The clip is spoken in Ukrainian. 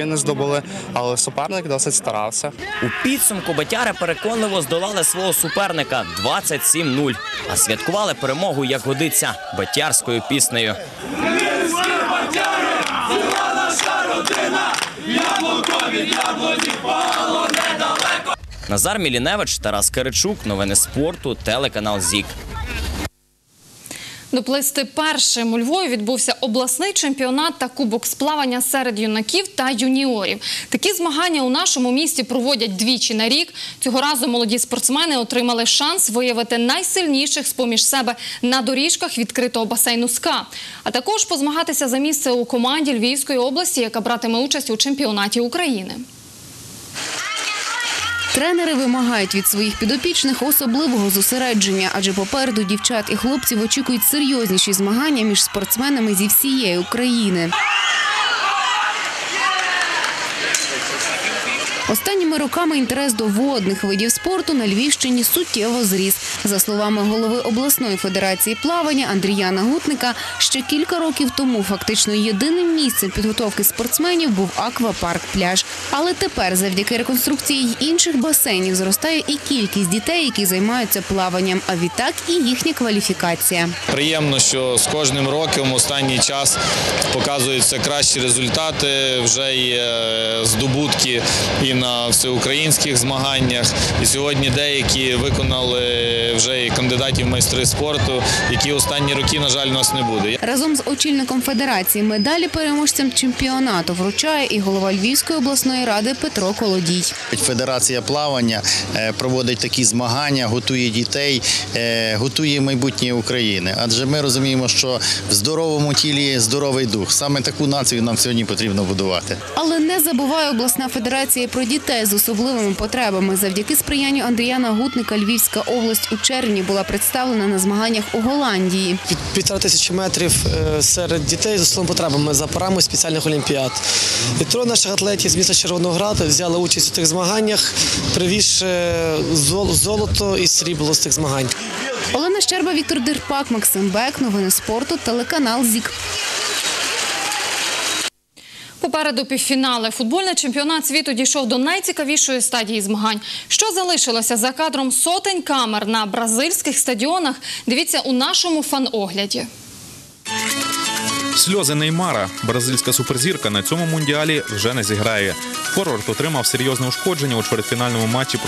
очки не здобули, але суперник досить старався. У підсумку батяри переконливо здолали свого суперника 27-0, а святкували перемогу, як годиться, батярською піснею. Назар Міліневич, Тарас Киричук, новини спорту, телеканал ЗІК. Доплисти першим у Львові відбувся обласний чемпіонат та кубок з плавання серед юнаків та юніорів. Такі змагання у нашому місті проводять двічі на рік. Цього разу молоді спортсмени отримали шанс виявити найсильніших з поміж себе на доріжках відкритого басейну СКА, а також позмагатися за місце у команді Львівської області, яка братиме участь у чемпіонаті України. Тренери вимагають від своїх підопічних особливого зосередження, адже попереду дівчат і хлопців очікують серйозніші змагання між спортсменами зі всієї України. Останніми роками інтерес до водних видів спорту на Львівщині суттєво зріс. За словами голови обласної федерації плавання Андріяна Гутника, ще кілька років тому фактично єдиним місцем підготовки спортсменів був аквапарк пляж. Але тепер, завдяки реконструкції інших басейнів, зростає і кількість дітей, які займаються плаванням, а відтак і їхня кваліфікація. Приємно, що з кожним роком останній час показуються кращі результати. Вже є здобутки і на всеукраїнських змаганнях. І сьогодні деякі виконали вже і кандидатів в майстри спорту, які останні роки, на жаль, у нас не буде. Разом з очільником федерації медалі переможцям чемпіонату вручає і голова Львівської обласної ради Петро Колодій. Федерація плавання е, проводить такі змагання, готує дітей, е, готує майбутнє України. Адже ми розуміємо, що в здоровому тілі здоровий дух. Саме таку націю нам сьогодні потрібно будувати. Але не забуває обласна федерація про дітей з особливими потребами. Завдяки сприянню Андріяна Гутника Львівська область у червні була представлена на змаганнях у Голландії. півтора тисячі метрів е, серед дітей з особливими потребами за парами спеціальних олімпіад. І троє наших атлетів з міста Червонограда взяли участь у тих змаганнях, привізши зол- золото і срібло з тих змагань. Олена Щерба, Віктор Дирпак, Максим Бек. Новини спорту. Телеканал ЗІК. Попереду півфінали. Футбольний чемпіонат світу дійшов до найцікавішої стадії змагань. Що залишилося за кадром сотень камер на бразильських стадіонах? Дивіться у нашому фан-огляді. Сльози Неймара. Бразильська суперзірка на цьому мундіалі вже не зіграє. Форвард отримав серйозне ушкодження у чвертьфінальному матчі